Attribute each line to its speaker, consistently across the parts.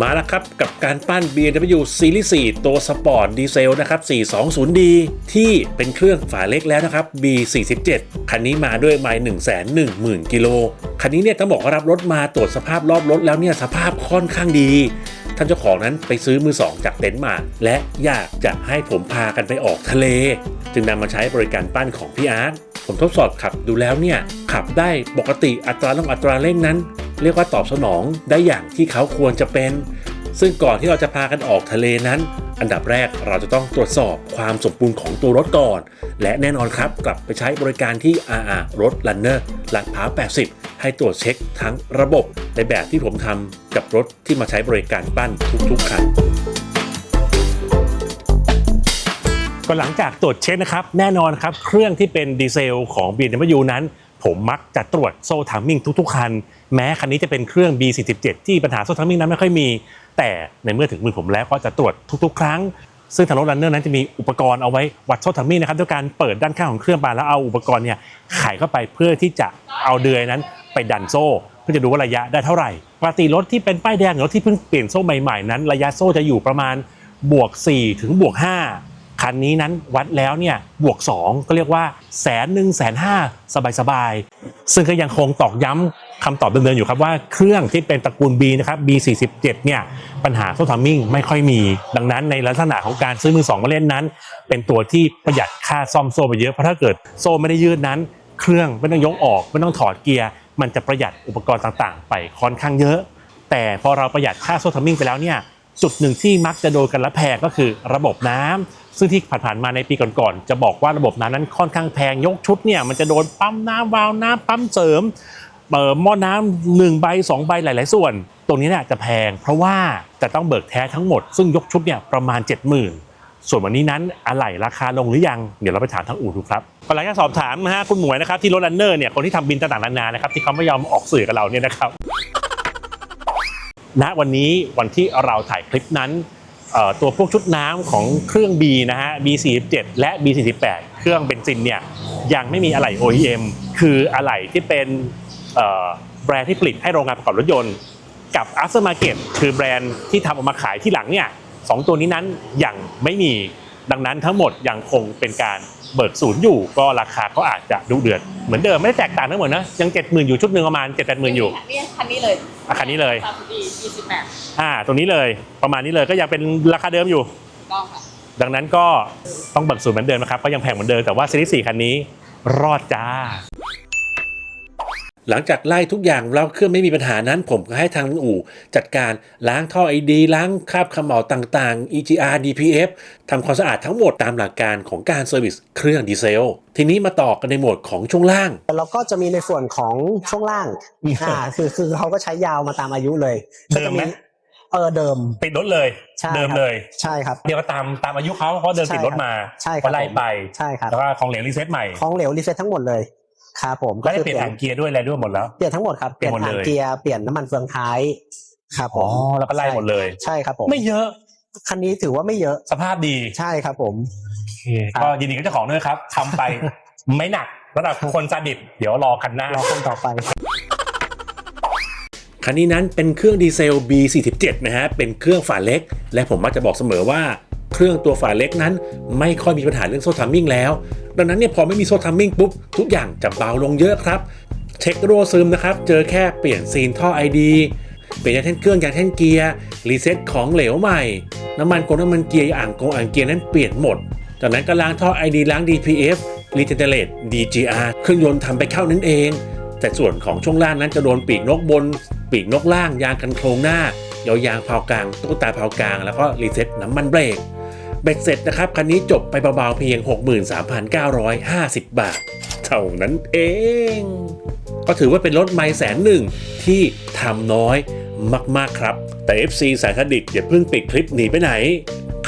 Speaker 1: มาแล้วครับ กับการปั้น BMW Series 4 ตัวสปอร์ตดีเซลนะครับ 420D ที่เป็นเครื่องฝาเล็กแล้วนะครับ B47 คันนี้มาด้วยไมล์110,000 กิโล คันนี้เนี่ยต้องบอกว่ารับรถมาตรวจสภาพรอบรถแล้วเนี่ยสภาพค่อนข้างดี ท่านเจ้าของนั้นไปซื้อมือสองจากเต็นท์มา และอยากจะให้ผมพากันไปออกทะเล จึงนำมาใช้บริการปั้นของพี่อาร์ตผมทดสอบขับดูแล้วเนี่ยขับได้ปกติอัตราลงอัตราเร่งนั้น เรียกว่าตอบสนองได้อย่างที่เขาควรจะเป็น ซึ่งก่อนที่เราจะพากันออกทะเลนั้น อันดับแรกเราจะต้องตรวจสอบความสมบูรณ์ของตัวรถก่อน และแน่นอนครับกลับไปใช้บริการที่ RR รถ Runner ลาดพร้าว80 ให้ตรวจเช็คทั้งระบบ ในแบบที่ผมทำกับรถที่มาใช้บริการปั้นทุกๆคันก็หลังจากตรวจเช็คนะครับแน่นอนครับเครื่องที่เป็นดีเซลของ BMW นั้น ผมมักจะตรวจโซ่ทัมมิ่งทุกๆ คัน แม้คันนี้จะเป็นเครื่อง B47 ที่ปัญหาโซ่ทัมมิ่งนั้นไม่ค่อยมี แต่ในเมื่อถึงมือผมแล้วก็จะตรวจทุกๆ ครั้ง ซึ่งทางรถรันเนอร์นั้นจะมีอุปกรณ์เอาไว้วัดโซ่ทัมมิ่งนะครับด้วยการเปิดด้านข้างของเครื่องมาแล้วเอาอุปกรณ์เนี่ยไขเข้าไปเพื่อที่จะเอาเดือยนั้นไปดันโซ่ เพื่อจะดูว่าระยะได้เท่าไหร่ปกติรถที่เป็นป้ายแดงหรือรถที่เพิ่งเปลี่ยนโซ่ใหม่ๆนั้น ระยะโซ่จะอยู่ประมาณบวก4ถึงบวก5 คันนี้นั้นวัดแล้วเนี่ยบวก 2 ก็เรียกว่าแสนหนึ่งแสนห้าสบายๆซึ่งก็ยังคงตอกย้ำคำตอบเดิมๆอยู่ครับว่าเครื่องที่เป็นตระกูล B นะครับ B47 เนี่ยปัญหาโซ่ทัมมิ่งไม่ค่อยมี ดังนั้นในลักษณะของการซื้อมือสองมาเล่นนั้น เป็นตัวที่ประหยัดค่าซ่อมโซ่ไปเยอะเพราะถ้าเกิดโซ่ไม่ได้ยืดนั้น เครื่องไม่ต้องยกออกไม่ต้องถอดเกียร์มันจะประหยัดอุปกรณ์ต่างๆ ไปค่อนข้างเยอะ แต่พอเราประหยัดค่าโซ่ทัมมิ่งไปแล้วเนี่ยจุดหนึ่งที่มักจะโดนกันและแพงก็คือระบบน้ำ ซึ่งที่ผ่านๆมาในปีก่อนๆจะบอกว่าระบบน้ำนั้นค่อนข้างแพงยกชุดเนี่ยมันจะโดนปั๊มน้ำวาล์วน้ำปั๊มเสริมเอ่อหม้อน้ำหนึ่งใบสองใบหลาย ๆ ส่วน ตรงนี้เนี่ยจะแพง เพราะว่าจะต้องเบิกแท้ทั้งหมด ซึ่งยกชุดเนี่ยประมาณ 70,000 ส่วนวันนี้นั้นอะไหล่ราคาลงหรือยัง เดี๋ยวเราไปถามทางอู่ดูครับก็หลังจากสอบถามนะฮะคุณหมวยนะครับที่รถรันเนอร์เนี่ยคนที่ทำบินต่างๆนานานะครับที่เขาไม่ยอมออกสื่อกับเราเนี่ยนะครับณวันนี้วันที่เราถ่ายคลิปนั้น ตัวพวกชุดน้ำของเครื่อง B นะฮะ B47 และ B48 เครื่องเบนซินเนี่ยยังไม่มีอะไหล่ OEM คืออะไหล่ที่เป็นแบรนด์ที่ผลิตให้โรงงานประกอบรถยนต์ กับ Aftermarket คือแบรนด์ที่ทำออกมาขายที่หลังเนี่ยสองตัวนี้นั้นยังไม่มี ดังนั้นทั้งหมดยังคงเป็นการเบิกศูนย์อยู่ ก็ราคาก็อาจจะดุเดือดเหมือนเดิมไม่ได้แตกต่างทั้งหมดนะยัง70,000อยู่ชุดหนึ่งประมาณ7 8 0 0 0อยู่
Speaker 2: นี่คันนี้เลย
Speaker 1: อะคันนี้เลย
Speaker 2: สามสิบปียี่สิบแปด
Speaker 1: อ่าตรงนี้เลยประมาณนี้เลยก็ยังเป็นราคาเดิมอยู่
Speaker 2: ต้องค่ะ
Speaker 1: ดังนั้นก็ต้องเบิกสูตรเหมือนเดิมนะครับก็ยังแพงเหมือนเดิมแต่ว่าซีรีส์4คันนี้รอดจ้า หลังจากไล่ทุกอย่างแล้วเครื่องไม่มีปัญหานั้น ผมก็ให้ทางอู่ จัดการล้างท่อไอดีล้างคราบเขม่าต่าง ๆ EGR DPF ทำความสะอาดทั้งหมดตามหลักการของการเซอร์วิสเครื่องดีเซล ทีนี้มาต่อกันในโหมดของช่วงล่าง
Speaker 3: แล้วก็จะมีในส่วนของช่วงล่าง
Speaker 1: อืม
Speaker 3: อ่าคือคือเขาก็ใช้ยาวมาตามอายุเลย
Speaker 1: เดิมไหม
Speaker 3: ก็จะเออเดิม
Speaker 1: ติดรถเลย
Speaker 3: ใช่
Speaker 1: เดิม
Speaker 3: ครับ
Speaker 1: เลย
Speaker 3: ใช่ครับ
Speaker 1: เดี๋ยวก็ตามตามอายุเขาเพราะเดิมติดรถมา
Speaker 3: ใช่ครับ
Speaker 1: ก็ไล่ไป
Speaker 3: ใช่ครับ
Speaker 1: แล้วก็ของเหลวรีเซ็ตใหม่
Speaker 3: ของเหลวรีเซ็ตทั้งหมดเลย ครับผม
Speaker 1: ก็ได้เปลี่ยนถังเกียร์ด้วยอะไรด้วยหมดแล้ว
Speaker 3: เปลี่ยนทั้งหมดครับ
Speaker 1: เปลี่ยนหมด
Speaker 3: ถัง
Speaker 1: เลย
Speaker 3: เกียร์เปลี่ยนน้ำมันเฟืองท้ายครับผม
Speaker 1: แล้วก็ไล่หมดเลย
Speaker 3: ใช่ครับผม
Speaker 1: ไม่เยอะ
Speaker 3: คันนี้ถือว่าไม่เยอะ
Speaker 1: สภาพดี
Speaker 3: ใช่ครับผมครับ
Speaker 1: ก็ยินดีกับเจ้าของด้วยครับทำไปไม่หนักระดับคนซาดิสเดี๋ยวรอคันหน้า
Speaker 3: รอคนต่อไป
Speaker 1: คันนี้นั้นเป็นเครื่องดีเซล B47 นะฮะเป็นเครื่องฝาเล็ก และผมมักจะบอกเสมอว่า เครื่องตัวฝาเล็กนั้น ไม่ค่อยมีปัญหาเรื่องโซ่ทัมมิ่งแล้ว ดังนั้นเนี่ยพอไม่มีโซ่ทัมมิ่งปุ๊บทุกอย่างจะเบาลงเยอะครับ เช็ครั่วซึมนะครับ เจอแค่เปลี่ยนซีนท่อไอดีเปลี่ยนยางแท่นเครื่องยางแท่นเกียร์รีเซ็ตของเหลวใหม่ น้ำมันกงน้ำมันเกียร์อ่างกงอ่างเกียร์นั้นเปลี่ยนหมด จากนั้นก็ล้างท่อ ID ล้าง DPF รีเจเนเรต DGR เครื่องยนต์ทำไปเข้านั้นเอง แต่ส่วนของช่วงล่างนั้นจะโดนปีกนกบน ปีกนกล่างยางกันโครงหน้ายาวยางเผากลางตุ๊กตาเผากลาง แล้วก็รีเซ็ตน้ำมันเบรก เบ็ดเสร็จนะครับ คันนี้จบไปเบาๆเพียง 63,950 บาท เท่านั้นเอง ก็ถือว่าเป็นรถไม่แสนหนึ่งที่ทำน้อยมากๆครับ แต่ FC สายคดิตอย่าเพิ่งปิดคลิปหนีไปไหน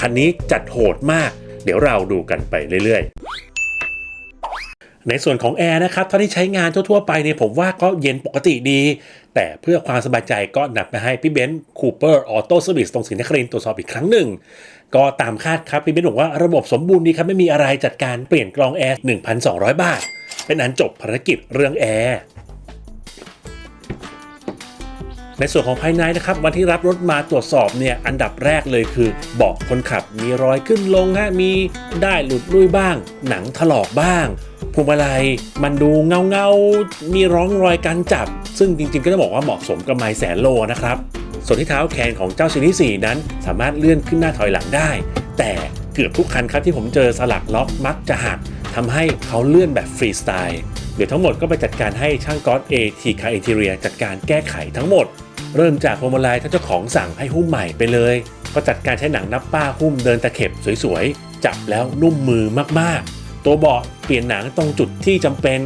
Speaker 1: คันนี้จัดโหดมาก เดี๋ยวเราดูกันไปเรื่อยๆในส่วนของแอร์นะครับเท่าที่ใช้งานทั่วๆไปเนี่ยผมว่าก็เย็นปกติดี แต่เพื่อความสบายใจก็นำมาให้พี่เบนซ์คูเปอร์ออโต้เซอร์วิสตรงศรีนครินตรวจสอบอีกครั้งหนึ่ง ก็ตามคาดครับพี่เบนบอกว่าระบบสมบูรณ์ดีครับไม่มีอะไรจัดการเปลี่ยนกรองแอร์1,200 บาท เป็นอันจบภารกิจเรื่องแอร์ในส่วนของภายในนะครับวันที่รับรถมาตรวจสอบเนี่ยอันดับแรกเลยคือเบาะคนขับมีรอยขึ้นลงฮะมีได้หลุดลุยบ้าง หนังถลอกบ้างพวงมาลัยมันดูเงาเงามีร่องรอยการจับ ซึ่งจริงๆก็ต้องบอกว่าเหมาะสมกับไมล์แสนโลนะครับ ส่วนที่เท้าแขนของเจ้าซีรีส์4นั้น สามารถเลื่อนขึ้นหน้าถอยหลังได้ แต่เกือบทุกคันครับที่ผมเจอสลักล็อกมักจะหักทำให้เขาเลื่อนแบบฟรีสไตล์เดี๋ยวทั้งหมดก็ไปจัดการให้ช่างก๊อตเอทีคาอินเทเรียจัดการแก้ไขทั้งหมด เริ่มจากพวงมาลัยท่านเจ้าของสั่งให้หุ้มใหม่ไปเลย ก็จัดการใช้หนังนับป้าหุ้มเดินตะเข็บสวยๆ จับแล้วนุ่มมือมากๆ ตัวเบาะเปลี่ยนหนังตรงจุดที่จำเป็น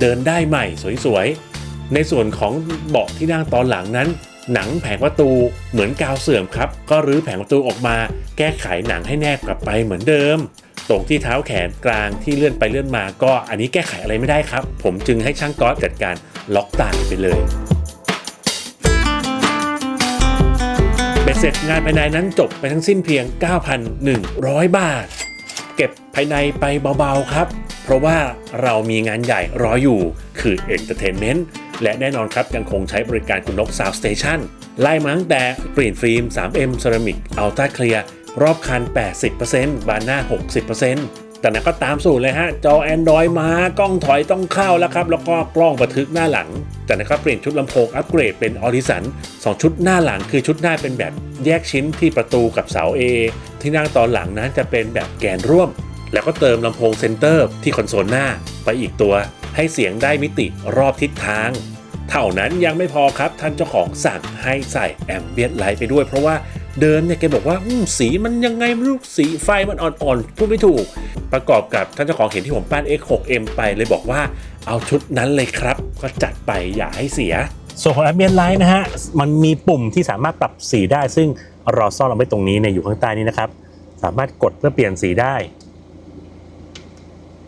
Speaker 1: เดินได้ใหม่สวยๆ ในส่วนของเบาะที่นั่งตอนหลังนั้น หนังแผงประตูเหมือนกาวเสื่อมครับ ก็รื้อแผงประตูออกมา แก้ไขหนังให้แนบกลับไปเหมือนเดิม ตรงที่เท้าแขนกลางที่เลื่อนไปเลื่อนมาก็อันนี้แก้ไขอะไรไม่ได้ครับ ผมจึงให้ช่างก๊อตจัดการล็อกตายไปเลยเบ็ดเสร็จงานภายในนั้นจบไปทั้งสิ้นเพียง 9,100 บาท เก็บภายในไปเบาๆครับ เพราะว่าเรามีงานใหญ่รออยู่คือ Entertainment และแน่นอนครับยังคงใช้บริการคุณนก Sound Station ไล่มาตั้งแต่เปลี่ยนฟิล์ม 3M Ceramic Ultra Clear รอบคัน 80%บานหน้า 60%แต่นั้นก็ตามสูตรเลยฮะ จอ Android มากล้องถอยต้องเข้าแล้วครับ แล้วก็กล้องบันทึกหน้าหลัง จากนั้นก็เปลี่ยนชุดลำโพงอัปเกรดเป็นออริสัน2ชุดหน้าหลังคือชุดหน้าเป็นแบบแยกชิ้นที่ประตูกับเสา A ที่นั่งตอนหลังนั้นจะเป็นแบบแกนร่วม แล้วก็เติมลำโพงเซนเตอร์ที่คอนโซลหน้าไปอีกตัว ให้เสียงได้มิติรอบทิศทาง เท่านั้นยังไม่พอครับท่านเจ้าของสั่งให้ใส่แอมเบียนไลท์ไปด้วยเพราะว่าเดิมเนี่ยแกบอกว่าสีมันยังไงไม่รู้สีไฟมันอ่อนๆพูดไม่ถูก ประกอบกับท่านเจ้าของเห็นที่ผมปั้น X6M ไปเลยบอกว่าเอาชุดนั้นเลยครับ ก็จัดไปอย่าให้เสีย ส่วนของ Ambient Light นะฮะ มันมีปุ่มที่สามารถปรับสีได้ ซึ่งเราซ่อนเอาไว้ตรงนี้เนี่ยอยู่ข้างใต้นี้นะครับ สามารถกดเพื่อเปลี่ยนสีได้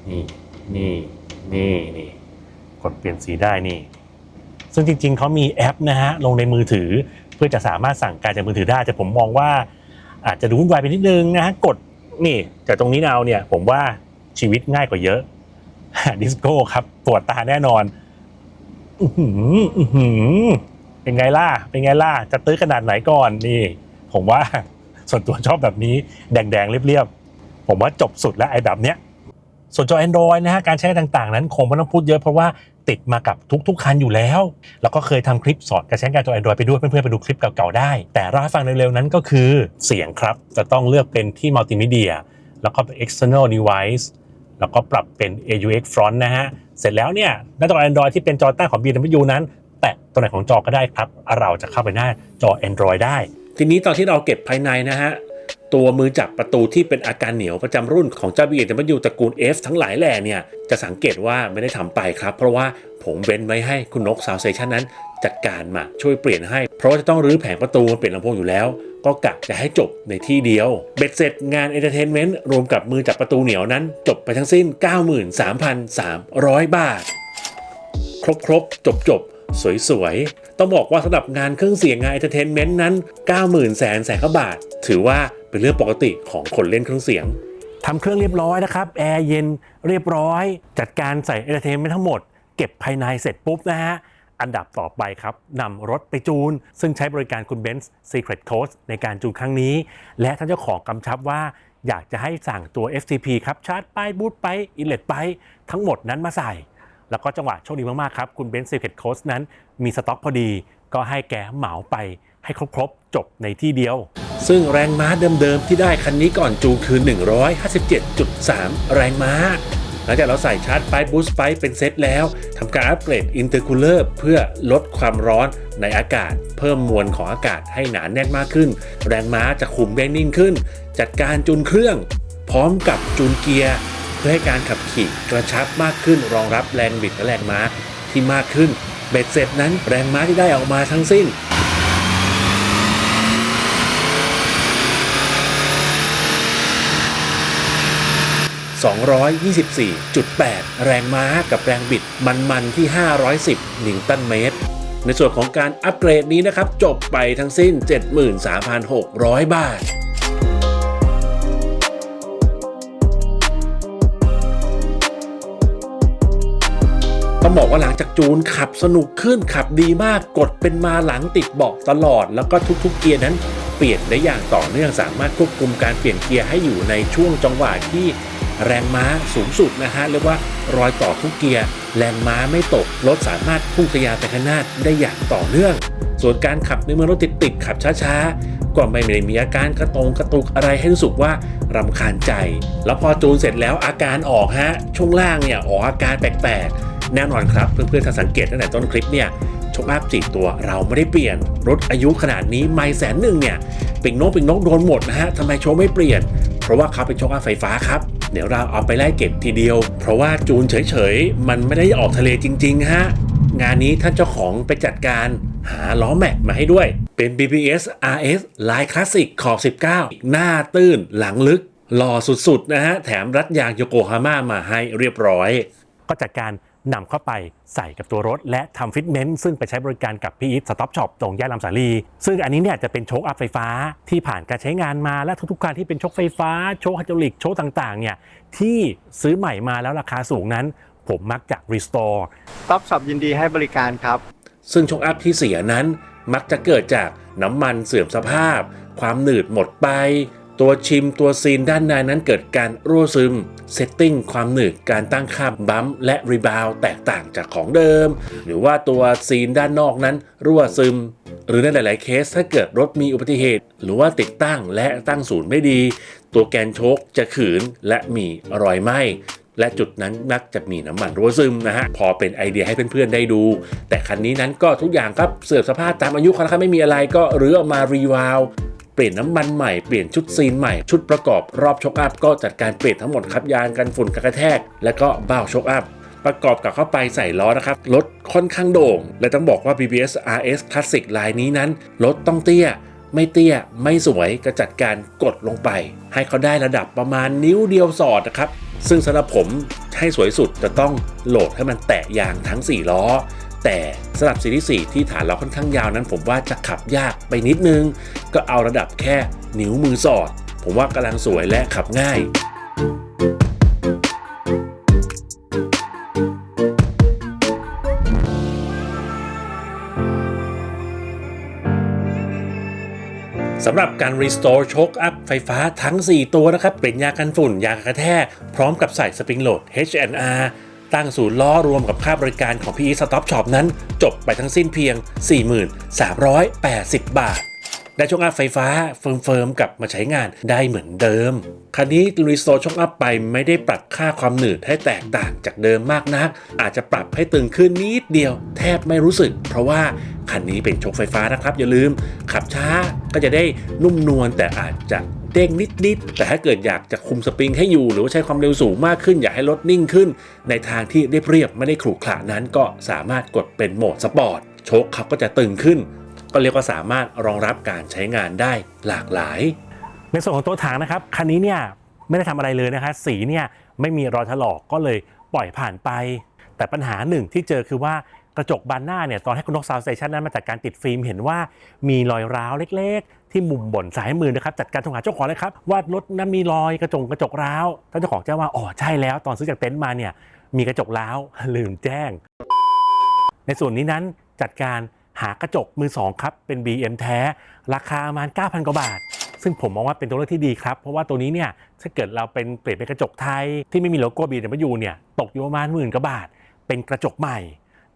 Speaker 1: นี่นี่ นี่นี่กดเปลี่ยนสีได้นี่ ซึ่งจริง ๆเขามีแอปนะฮะลงในมือถือเพื่อจะสามารถสั่งการจากมือถือได้แต่ผมมองว่า อาจจะดูวุ่นวายไปนิดนึงนะฮะกดนี่จากตรงนี้เอาเนี่ย ผมว่าชีวิตง่ายกว่าเยอะดิสโก้ครับตรวจตาแน่นอนอือเป็นไงล่ะ เป็นไงล่ะ จะตื้อขนาดไหนก่อนนี่ ผมว่าส่วนตัวชอบแบบนี้ แดงๆเรียบๆ ผมว่าจบสุดแล้วไอ้แบบเนี้ย ส่วนจอ Android นะฮะการใช้ต่างๆ นั้นคงไม่ต้องพูดเยอะเพราะว่าติดมากับทุก ๆ คันอยู่แล้ว แล้วก็เคยทำคลิปสอนการใช้งานจอ Android ไปด้วยเพื่อนๆไปดูคลิปเก่าๆได้ แต่เล่าฟังเร็วๆนั้นก็คือเสียงครับ จะต้องเลือกเป็นที่มัลติมีเดียแล้วก็เป็น external device แล้วก็ปรับเป็น AUX front นะฮะ เสร็จแล้วเนี่ยหน้าจอ Android ที่เป็นจอตั้งของ BMW นั้น แตะตัวไหนของจอก็ได้ครับ เราจะเข้าไปหน้าจอ Android ได้ ทีนี้ตอนที่เราเก็บภายในนะฮะ ตัวมือจับประตูที่เป็นอาการเหนียวประจำรุ่นของเจ้า BMW ตระกูล F ทั้งหลายแหล่เนี่ยจะสังเกตว่าไม่ได้ทำไปครับ เพราะว่าผมเว้นไว้ให้คุณนกสาวเซชันนั้น จัดการมาช่วยเปลี่ยนให้ เพราะาจะต้องรื้อแผงประตูมาเปลี่ยนลำโพงอยู่แล้ว ก็กะจะให้จบในที่เดียว เบ็ดเสร็จงานเอนเตอร์เทนเมนต์รวมกับมือจับประตูเหนียวนั้น จบไปทั้งสิ้น 93,300 บาท ครบครบจบจบสวยสวยๆต้องบอกว่าสำหรับงานเครื่องเสียงงานเอนเตอร์เทนเมนต์นั้น 90,000แสนแสนกว่าบาท ถือว่า เป็นเรื่องปกติของคนเล่นเครื่องเสียงทำเครื่องเรียบร้อยนะครับแอร์เย็นเรียบร้อย จัดการใส่เอเทนเมนต์ทั้งหมด เก็บภายในเสร็จปุ๊บนะฮะอันดับต่อไปครับนำรถไปจูน ซึ่งใช้บริการคุณเบนซ์ Secret Coach ในการจูนครั้งนี้ และท่านเจ้าของกำชับว่า อยากจะให้สั่งตัว FCP ครับชาร์จไปบูทไปอินเลตไปทั้งหมดนั้นมาใส่ แล้วก็จังหวะโชคดีมาก ๆ ครับ คุณเบนซ์ Secret Coach นั้นมีสต็อกพอดี ก็ให้แกเหมาไปให้ครบ ๆ จบในที่เดียว ซึ่งแรงม้าเดิมๆที่ได้คันนี้ก่อนจูนคือ 157.3 แรงม้า หลังจากเราใส่ชาร์จไปบูสต์ไปเป็นเซตแล้วทำการอัปเกรดอินเตอร์คูลเลอร์เพื่อลดความร้อนในอากาศ เพิ่มมวลของอากาศให้หนาแน่นมากขึ้น แรงม้าจะคุมได้นิ่งขึ้น จัดการจูนเครื่อง พร้อมกับจูนเกียร์เพื่อให้การขับขี่กระชับมากขึ้น รองรับแรงบิดและแรงม้าที่มากขึ้นเบ็ดเสร็จนั้นแรงม้าที่ได้ออกมาทั้งสิ้น 224.8 แรงม้ากับแรงบิดมันๆที่ 510 นิวตันเมตร ในส่วนของการอัปเกรดนี้นะครับ จบไปทั้งสิ้น 73,600 บาทต้องบอกว่าหลังจากจูนขับสนุกขึ้นขับดีมากกดเป็นมาหลังติดเบาะตลอด แล้วก็ทุกๆเกียร์นั้นเปลี่ยนได้อย่างต่อเนื่องสามารถควบคุมการเปลี่ยนเกียร์ให้อยู่ในช่วงจังหวะที่ แรงม้าสูงสุดนะฮะเรียกว่ารอยต่อทุกเกียร์ แรงม้าไม่ตก รถสามารถพุ่งทะยานไปข้างหน้าได้อย่างต่อเนื่อง ส่วนการขับในเมืองรถติดๆขับช้าๆ ก็ไม่ได้มีอาการกระตรงกระตุกอะไรให้รู้สึกว่ารำคาญใจ แล้วพอจูนเสร็จแล้วอาการออกฮะช่วงล่างเนี่ยออกอาการแปลกๆ แน่นอนครับ เพื่อนๆถ้าสังเกตตั้งแต่ต้นคลิปเนี่ยโชคอัพจีตัวเราไม่ได้เปลี่ยน รถอายุขนาดนี้ไม่แสนหนึ่งเนี่ยปิงนกปิงนกโดนหมดนะฮะทำไมโชคไม่เปลี่ยน เพราะว่าเขาเป็นโชคอัพไฟฟ้าครับ เดี๋ยวเราเอาไปไล่เก็บทีเดียว เพราะว่าจูนเฉยๆ มันไม่ได้ออกทะเลจริงๆฮะงานนี้ท่านเจ้าของไปจัดการหาล้อแม็กมาให้ด้วย เป็น BBS RS ลายคลาสสิกขอบ 19 หน้าตื้นหลังลึกหล่อสุดๆนะฮะ แถมรัดยางโยโกฮาม่ามาให้เรียบร้อย ก็จัดการ นำเข้าไปใส่กับตัวรถ และทำฟิตเมนต์ซึ่งไปใช้บริการกับพี่อีทสต็อปช็อปตรงย่านลำสาลี ซึ่งอันนี้เนี่ยจะเป็นโชคอัพไฟฟ้าที่ผ่านการใช้งานมาและทุกๆการที่เป็นโชคไฟฟ้า โชคไฮดรอลิกโชคต่างๆเนี่ยที่ซื้อใหม่มาแล้วราคาสูงนั้น ผมมักจะรีสตอร์
Speaker 4: ท็อปช็อปยินดีให้บริการครับ
Speaker 1: ซึ่งโชคอัพที่เสียนั้นมักจะเกิดจากน้ำมันเสื่อมสภาพ ความหนืดหมดไป ตัวชิมตัวซีนด้านในนั้นเกิดการรั่วซึมเซตติ้งความหนืดการตั้งค่าบัมป์และรีบาวแตกต่างจากของเดิม หรือว่าตัวซีนด้านนอกนั้นรั่วซึม หรือในหลาย ๆ เคสถ้าเกิดรถมีอุบัติเหตุ หรือว่าติดตั้งและตั้งศูนย์ไม่ดี ตัวแกนโชคจะขืนและมีรอยไหมและจุดนั้นมักจะมีน้ำมันรั่วซึมนะฮะ พอเป็นไอเดียให้เพื่อนๆได้ดู แต่คันนี้นั้นก็ทุกอย่างครับเสื่อมสภาพตามอายุคันครับไม่มีอะไรก็รื้อออกมารีวาล เปลี่ยนน้ำมันใหม่ เปลี่ยนชุดซีนใหม่ ชุดประกอบรอบช็อคอัพก็จัดการเปลี่ยนทั้งหมดครับยางกันฝุ่นกันกระแทก แล้วก็เบ้าช็อคอัพประกอบกับเข้าไปใส่ล้อนะครับรถค่อนข้างโด่ง และต้องบอกว่า BBS RS Classic ลายนี้นั้นรถต้องเตี้ย ไม่เตี้ย ไม่สวยก็จัดการกดลงไป ให้เขาได้ระดับประมาณนิ้วเดียวสอดนะครับ ซึ่งสำหรับผมให้สวยสุดจะต้องโหลดให้มันแตะยางทั้ง 4 ล้อ แต่สำหรับซีรีส์4ที่ฐานล้อค่อนข้างยาวนั้น ผมว่าจะขับยากไปนิดนึง ก็เอาระดับแค่นิ้วมือสอด ผมว่ากำลังสวยและขับง่ายสำหรับการ Restore Choke Up ไฟฟ้าทั้ง 4 ตัวนะครับ เป็นยากันฝุ่น ยากระแทก พร้อมกับใส่สปริงโหลด H&R ตั้งศูนย์ล้อรวมกับค่าบริการของ PE Stop Shop นั้น จบไปทั้งสิ้นเพียง 4380 บาท ได้ช่องอัพไฟฟ้าเฟิร์มๆกลับมาใช้งานได้เหมือนเดิม คันนี้รีโตร์ช่องอัพไปไม่ได้ปรับค่าความหนืดให้แตกต่างจากเดิมมากนัก อาจจะปรับให้ตึงขึ้นนิดเดียว แทบไม่รู้สึก เพราะว่าคันนี้เป็นชคไฟฟ้านะครับ อย่าลืมขับช้าก็จะได้นุ่มนวลแต่อาจจะ เด้งนิดๆ แต่ถ้าเกิดอยากจะคุมสปริงให้อยู่ หรือว่าใช้ความเร็วสูงมากขึ้น อยากให้รถนิ่งขึ้น ในทางที่เรียบๆไม่ได้ขรุขระนั้นก็สามารถกดเป็นโหมดสปอร์ตโชคเขาก็จะตึงขึ้น ก็เรียกว่าสามารถรองรับการใช้งานได้หลากหลาย ในส่วนของตัวถังนะครับคันนี้เนี่ยไม่ได้ทำอะไรเลยนะคะสีเนี่ยไม่มีรอยถลอกก็เลยปล่อยผ่านไป แต่ปัญหาหนึ่งที่เจอคือว่ากระจกบานหน้าเนี่ยตอนให้คุณนกซาวสเตชันนั้นมาจัดการติดฟิล์มเห็นว่ามีรอยร้าวเล็กๆ ที่มุมบนซ้ายมือนะครับจัดการโทรหาเจ้าของเลยครับว่ารถนั้นมีรอยกระจกกระจกร้าวท่านเจ้าของแจ้งว่าอ๋อใช่แล้วตอนซื้อจากเต็นท์มาเนี่ยมีกระจกร้าวลืมแจ้ง ในส่วนนี้นั้นจัดการหากระจกมือสองครับเป็น BM แท้ ราคาประมาณ 9,000 กว่าบาท ซึ่งผมมองว่าเป็นตัวเลือกที่ดีครับ เพราะว่าตัวนี้เนี่ยถ้าเกิดเราเป็นเปลี่ยนเป็นกระจกไทย ที่ไม่มีโลโก้ BMW เนี่ยตกอยู่ประมาณหมื่นกว่าบาท เป็นกระจกใหม่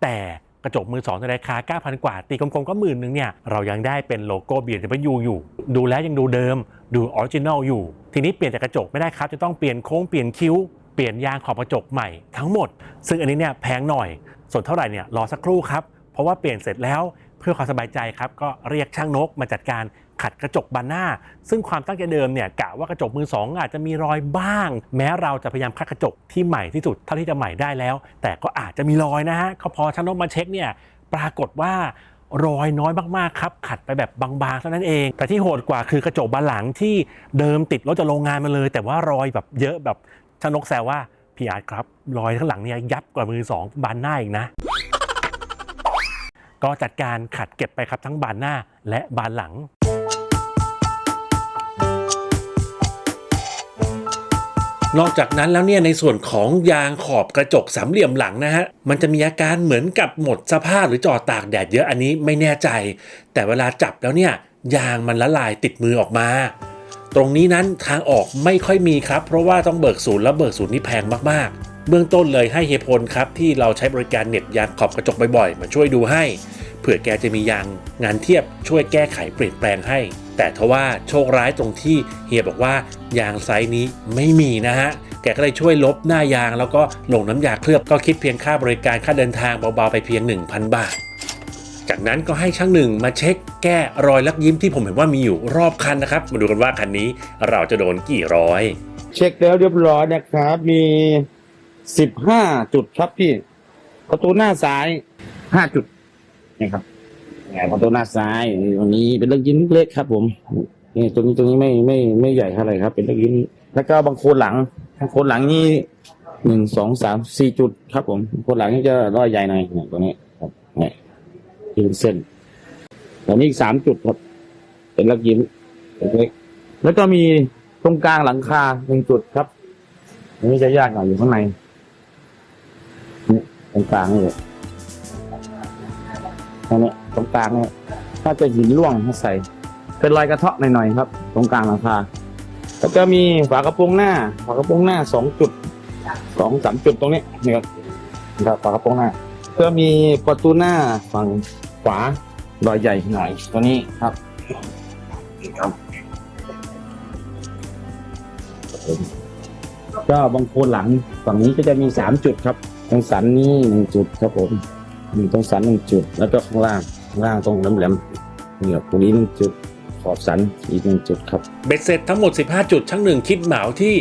Speaker 1: แต่ กระจกมือสองในราคา 9,000 กว่า ตีกลมๆก็หมื่นหนึ่งเนี่ยเรายังได้เป็นโลโก้ BMW อยู่ ดูแล้วยังดูเดิม ดูออริจินอลอยู่ ทีนี้เปลี่ยนจากกระจกไม่ได้ครับ จะต้องเปลี่ยนโค้งเปลี่ยนคิ้ว เปลี่ยนยางขอบกระจกใหม่ทั้งหมด ซึ่งอันนี้เนี่ยแพงหน่อย ส่วนเท่าไหร่เนี่ยรอสักครู่ครับ เพราะว่าเปลี่ยนเสร็จแล้วเพื่อความสบายใจครับก็เรียกช่างนกมาจัดการ ขัดกระจกบานหน้า ซึ่งความตั้งใจเดิมเนี่ยกะว่ากระจกมือสองอาจจะมีรอยบ้าง แม้เราจะพยายามขัดกระจกที่ใหม่ที่สุดเท่าที่จะใหม่ได้แล้ว แต่ก็อาจจะมีรอยนะฮะก็พอช่างนกมาเช็คเนี่ยปรากฏว่ารอยน้อยมากๆครับขัดไปแบบบางๆเท่านั้นเอง แต่ที่โหดกว่าคือกระจกบานหลังที่เดิมติดรถจากโรงงานมาเลย แต่ว่ารอยแบบเยอะแบบช่างนกแซวว่าพี่อาร์ตครับรอยข้างหลังเนี่ยยับกว่ามือสองบานหน้าอีกนะก็จัดการขัดเก็บไปครับทั้งบานหน้าและบานหลัง นอกจากนั้นแล้วเนี่ยในส่วนของยางขอบกระจกสามเหลี่ยมหลังนะฮะมันจะมีอาการเหมือนกับหมดสภาพหรือจอดตากแดดเยอะอันนี้ไม่แน่ใจ แต่เวลาจับแล้วเนี่ยยางมันละลายติดมือออกมา ตรงนี้นั้นทางออกไม่ค่อยมีครับ เพราะว่าต้องเบิกศูนย์แล้วเบิกศูนย์นี่แพงมากๆ เบื้องต้นเลยให้เฮพลครับที่เราใช้บริการเหน็บยางขอบกระจกบ่อยๆมาช่วยดูให้ เผื่อแกจะมียางงานเทียบช่วยแก้ไขเปลี่ยนแปลงให้ แต่ทว่าโชคร้ายตรงที่เฮียบอกว่ายางไซส์นี้ไม่มีนะฮะแกก็เลยช่วยลบหน้ายางแล้วก็ลงน้ำยาเคลือบก็คิดเพียงค่าบริการค่าเดินทางเบาๆไปเพียง 1,000 บาท จากนั้นก็ให้ช่างหนึ่งมาเช็คแก้รอยลักยิ้มที่ผมเห็นว่ามีอยู่รอบคันนะครับ มาดูกันว่าคันนี้เราจะโดนกี่ร้อย
Speaker 5: เช็คแล้วเรียบร้อยนะครับ มีสิบห้าจุดครับพี่ ประตูหน้าซ้ายห้าจุดนี่ครับ ไงประตูหน้าซ้ายตรงนี้เป็นเรื่องยิ้มเล็กครับ ผมนี่ตรงนี้ตรงนี้ไม่ไม่ไม่ใหญ่เท่าไหร่ครับ เป็นเรื่องยิ้มแล้วก็บางโคนหลังบางโคนหลังนี่หนึ่งสองสามสี่จุดครับ ผมโคนหลังนี่จะรอยใหญ่หน่อยเนี่ยตรงนี้ครับเนี่ยที่เป็นเส้นแล้วนี่อีกสามจุดครับ เป็นเรื่องยิ้มเล็กๆแล้วก็มีตรงกลางหลังคาหนึ่งจุดครับอันนี้จะยากหน่อยอยู่ข้างในนี่ตรงกลางนี่เลยอันนี้ ตรงกลางเนี่ยถ้าจะหินร่วงให้ใส่ เป็นรอยกระเทาะหน่อยๆครับ ตรงกลางหลังคาแล้วก็มีฝากระโปรงหน้า ฝากระโปรงหน้าสองจุดสองสามจุดตรงนี้นี่ครับครับฝากระโปรงหน้าก็มีประตูหน้าฝั่งขวารอยใหญ่หน่อยตัวนี้ครับครับก็บางโคนหลังฝั่งนี้ก็จะมีสามจุดครับ ตรงสันนี้หนึ่งจุดครับผมมีตรงสันหนึ่งจุดแล้วก็ข้างล่าง ล่างตรงแหลมๆเนี่ยตรงนี้หนึ่งจุดขอบสันอีกหนึ่งจุดครับ
Speaker 1: เบ็ดเสร็จทั้งหมด 15 จุดช่างหนึ่งคิดเหมาที่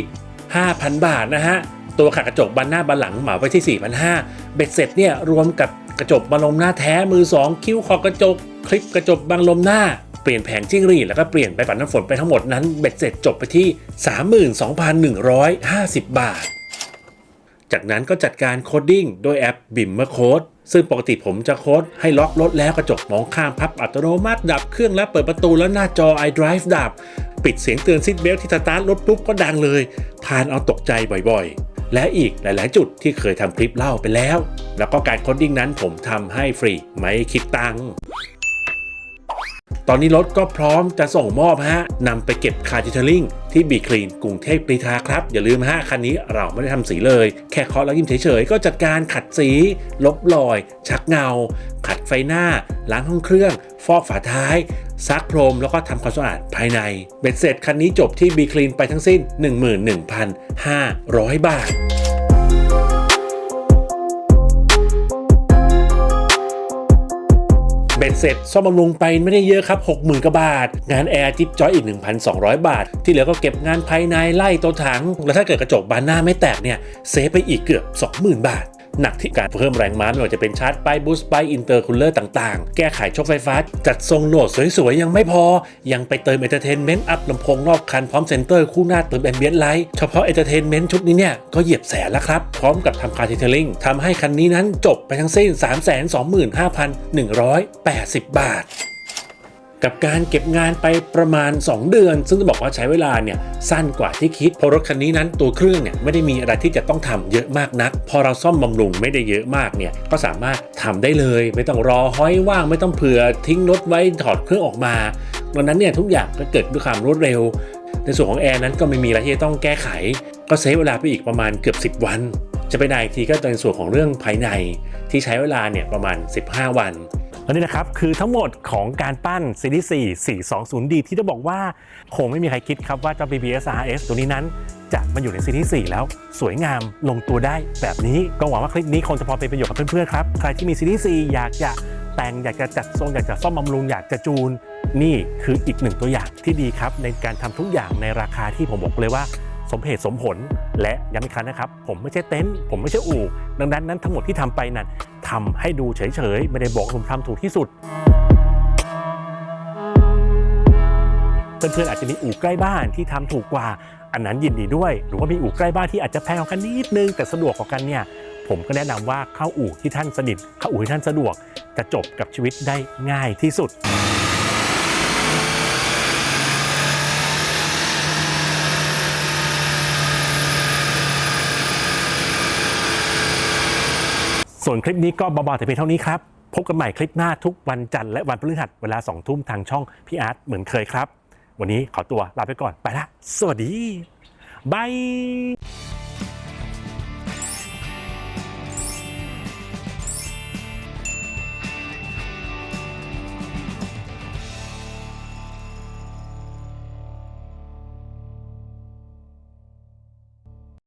Speaker 1: 5,000 บาทนะฮะตัวขัดกระจกบานหน้าบานหลังเหมาไปที่ 4,500เบ็ดเสร็จเนี่ยรวมกับกระจกบังลมหน้าแท้มือ 2 คิ้วขอบกระจก คลิปกระจกบังลมหน้าเปลี่ยนแผงจิ้งรีดแล้วก็เปลี่ยนไปปัดน้ำฝนไปทั้งหมดนั้นเบ็ดเสร็จจบไปที่ 32,150 บาท จากนั้นก็จัดการโคดดิ้งโดยแอป Bimmer Code ซึ่งปกติผมจะโค้ดให้ล็อกรถแล้วกระจกมองข้างพับอัตโนมัติดับเครื่องแล้วเปิดประตูแล้วหน้าจอ iDrive ดับ ปิดเสียงเตือนซิทเบลที่สตาร์ทรถปุ๊บก็ดังเลยทานเอาตกใจบ่อยๆ และอีกหลายๆ จุดที่เคยทำคลิปเล่าไปแล้ว แล้วก็การโคดดิ้งนั้นผมทำให้ฟรีไม่คิดตังค์ ตอนนี้รถก็พร้อมจะส่งมอบฮะนำไปเก็บคาร์ดิเทลลิงที่บีคลีนกรุงเทพกรีฑาครับ อย่าลืมฮะคันนี้เราไม่ได้ทำสีเลย แค่เคาะแล้วยิ้มเฉยๆ ก็จัดการขัดสี ลบรอย ชักเงา ขัดไฟหน้า ล้างห้องเครื่อง ฟอกฝาท้ายซักพรมแล้วก็ทำความสะอาดภายใน เบ็ดเสร็จคันนี้จบที่บีคลีนไปทั้งสิ้น 11,500 บาท เบ็ดเสร็จซ่อมบำรุงไปไม่ได้เยอะครับ 60,000กว่าบาท งานแอร์จิ๊บจอยอีก 1,200 บาท ที่เหลือก็เก็บงานภายในไล่ตัวถัง แล้วถ้าเกิดกระจกบานหน้าไม่แตกเนี่ยเซฟไปอีกเกือบ 20,000 บาท หนักที่การเพิ่มแรงม้าไม่ว่าจะเป็นชาร์จไปบูสต์ไปอินเตอร์คูลเลอร์ต่างๆ แก้ไขโชคไฟฟ้า จัดทรงโหนดสวยๆ ยังไม่พอ ยังไปเติมเอนเตอร์เทนเมนต์อัพลำโพงรอบคันพร้อมเซนเตอร์คู่หน้าเติมแอมเบียนไลท์เฉพาะเอนเตอร์เทนเมนต์ชุดนี้เนี่ยก็เหยียบแสนแล้วครับ พร้อมกับทำคาร์เทลลิงทำให้คันนี้นั้นจบไปทั้งสิ้น 325,180 บาท กับการเก็บงานไปประมาณ 2 เดือน ซึ่งจะบอกว่าใช้เวลาเนี่ยสั้นกว่าที่คิดเพราะรถคันนี้นั้นตัวเครื่องเนี่ยไม่ได้มีอะไรที่จะต้องทำเยอะมากนัก พอเราซ่อมบำรุงไม่ได้เยอะมากเนี่ยก็สามารถทำได้เลย ไม่ต้องรอห้อยว่างไม่ต้องเผื่อทิ้งรถไว้ถอดเครื่องออกมาดังนั้นเนี่ยทุกอย่างก็เกิดด้วยความรวดเร็ว ในส่วนของแอร์นั้นก็ไม่มีอะไรที่จะต้องแก้ไข ก็เซฟเวลาไปอีกประมาณเกือบ 10 วัน จะไปไหนอีกทีก็ในส่วนของเรื่องภายในที่ใช้เวลาเนี่ยประมาณ 15 วัน และนี่นะครับคือทั้งหมดของการปั้น Series 4 420D ที่จะบอกว่าคงไม่มีใครคิดครับว่าเจ้า BBS RS ตัวนี้นั้น จะมาอยู่ใน Series 4แล้วสวยงามลงตัวได้แบบนี้ก็หวังว่าคลิปนี้คงจะพอเป็นประโยชน์กับเพื่อนๆครับใครที่มี Series 4อยากจะแต่งอยากจะจัดทรงอยากจะซ่อมบำรุงอยากจะจูน นี่คืออีกหนึ่งตัวอย่างที่ดีครับในการทำทุกอย่างในราคาที่ผมบอกเลยว่า สมเหตุสมผล และย้ำอีกครั้งนะครับ ผมไม่ใช่เต็นท์ผมไม่ใช่อู่ดังนั้นนั้นทั้งหมดที่ทำไปนั้นทำให้ดูเฉยๆ ไม่ได้บอกว่าผมทำถูกที่สุดเพื่อนๆอาจจะมีอู่ใกล้บ้านที่ทำถูกกว่า อันนั้นยินดีด้วย หรือว่ามีอู่ใกล้บ้านที่อาจจะแพงกว่ากันนิดนึงแต่สะดวกกว่ากันเนี่ยผมก็แนะนำว่าเข้าอู่ที่ท่านสนิทเข้าอู่ที่ท่านสะดวกจะจบกับชีวิตได้ง่ายที่สุด ส่วนคลิปนี้ก็เบาๆแต่เพียงเท่านี้ครับ พบกันใหม่คลิปหน้าทุกวันจันทร์และวันพฤหัสเวลา2ทุ่มทางช่องพี่อาร์ตเหมือนเคยครับ วันนี้ขอตัวลาไปก่อนไปละสวัสดีบาย